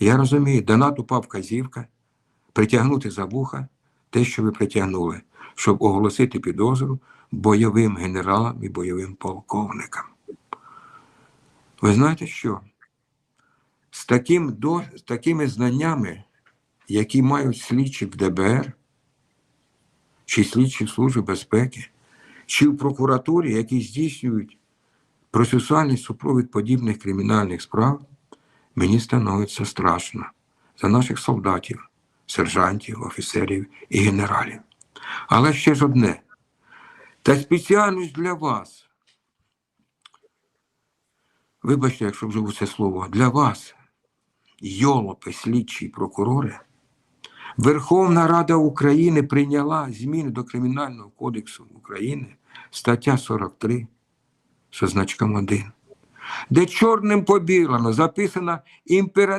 Я розумію, до НАТО упав вказівка притягнути за вуха те, що ви притягнули, щоб оголосити підозру бойовим генералам і бойовим полковникам. Ви знаєте що? З, таким до, з такими знаннями, які мають слідчі в ДБР, чи слідчі в Службі безпеки, чи в прокуратурі, які здійснюють процесуальний супровід подібних кримінальних справ, мені становиться страшно за наших солдатів, сержантів, офіцерів і генералів. Але ще ж одне. Та спеціально для вас. Вибачте, якщо вживу це слово, для вас, йолопи, слідчі прокурори, Верховна Рада України прийняла зміни до Кримінального кодексу України, стаття 43, со значком 1, де чорним по білому записано імператив.